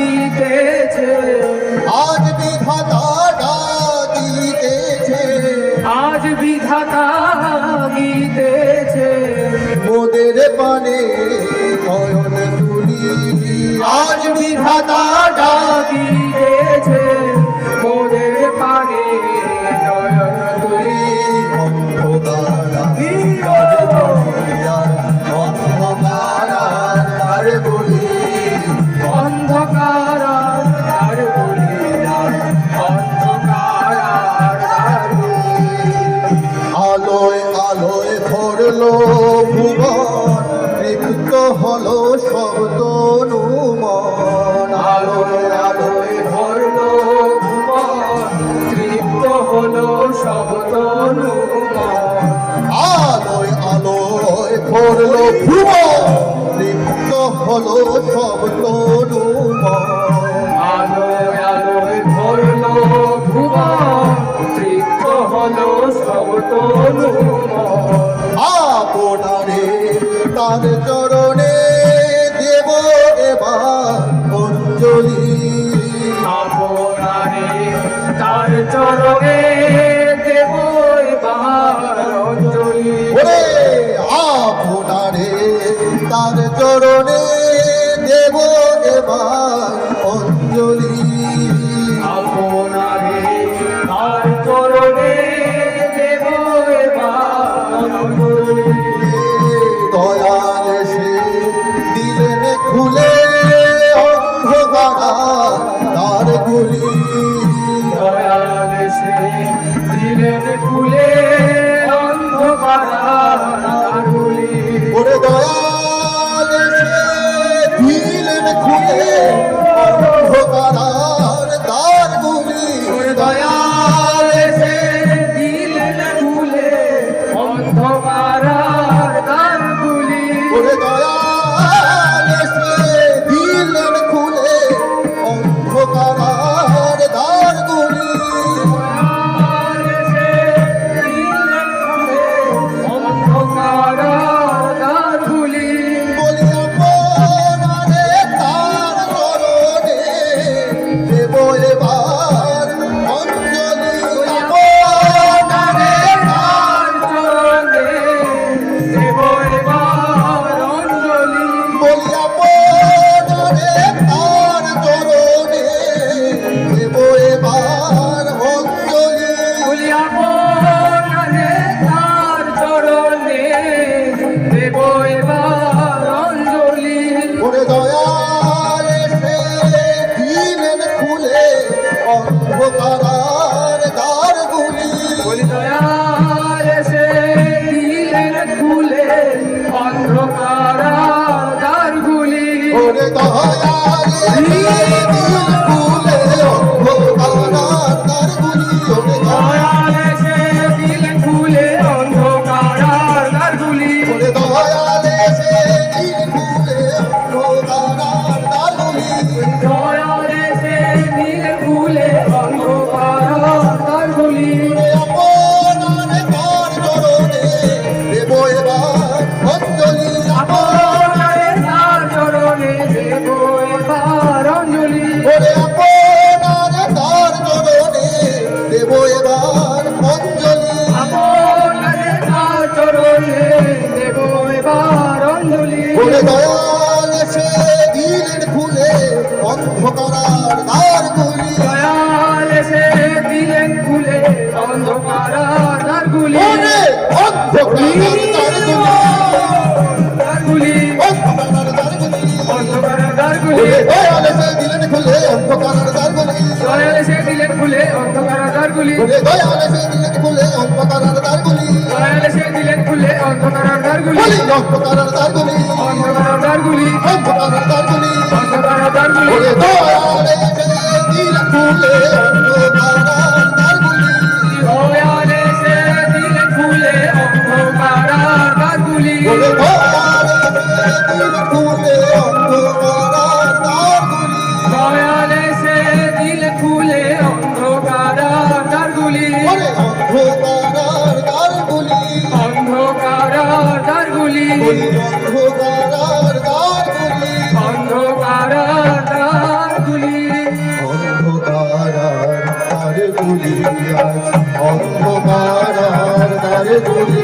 দিতেছে। আজ বিধাতা দিতেছে আজ বিধাতা দিতেছে মোদের পানে নয়ন তুলি আজ বিধাতা ডাকিতেছে। মোদের তার চরণে দিলেন খুলে খুলে অন্ধকার দ্বারগুলি। দয়ালে সে দিলেন খুলে অন্ধকার দ্বারগুলি। খুলে অন্ধকার দ্বারগুলি। অন্ধকার দ্বারগুলি। অন্ধকার দ্বারে অন্ধকার দ্বারে গুলি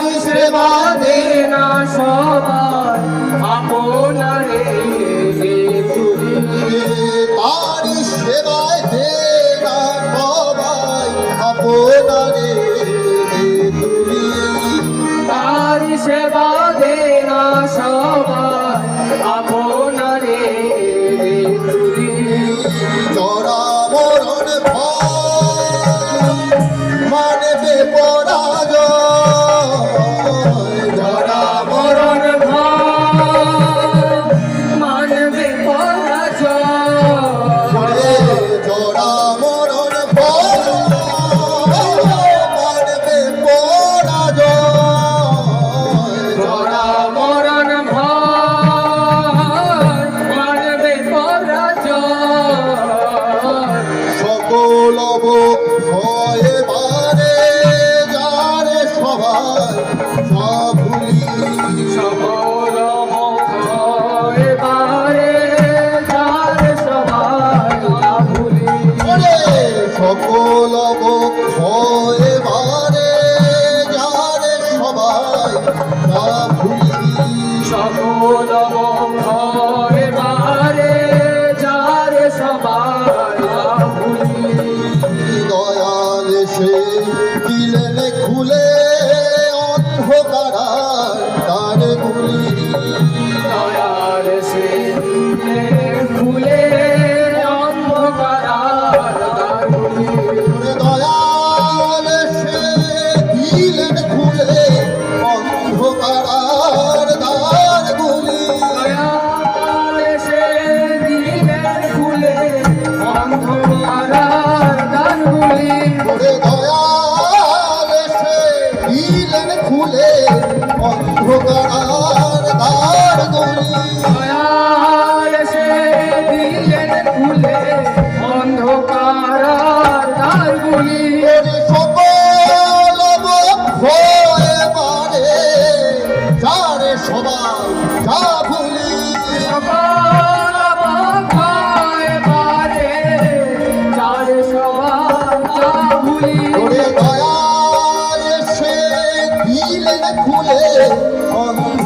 তারি সেবা দেনা সবাই আপনারে তারি সেবায় দেনা সবাই আপনারে তারি সেবা দেনা সবাই আপনারে জরা মরণ ভয় সকল ভয়ে বারে যারে সবাই সব ভুলি সকল ভয় বারে যার সবাই ভুলি দয়াল সে দিলেন খুলে অন্ধকার তার গুলি দয়ার সে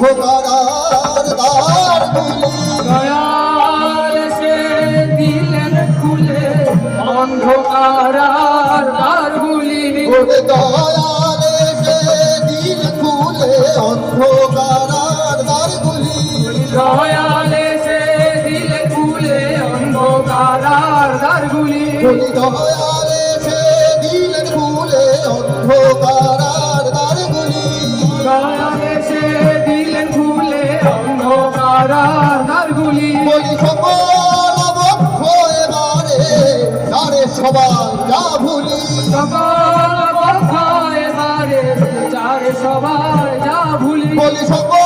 অন্ধকার দ্বার গুলি দয়াল সে দিলেন খুলে অন্ধকার দ্বারগুলি ওরে দয়াল সে দিল খুলে অন্ধকার দ্বার গুলি দয়াল সে দিলেন খুলে অন্ধকার দয়াল সকল সবাই যা ভুলি। সকল ভয় বারে যার সবাই যা ভুলি। বলি সকল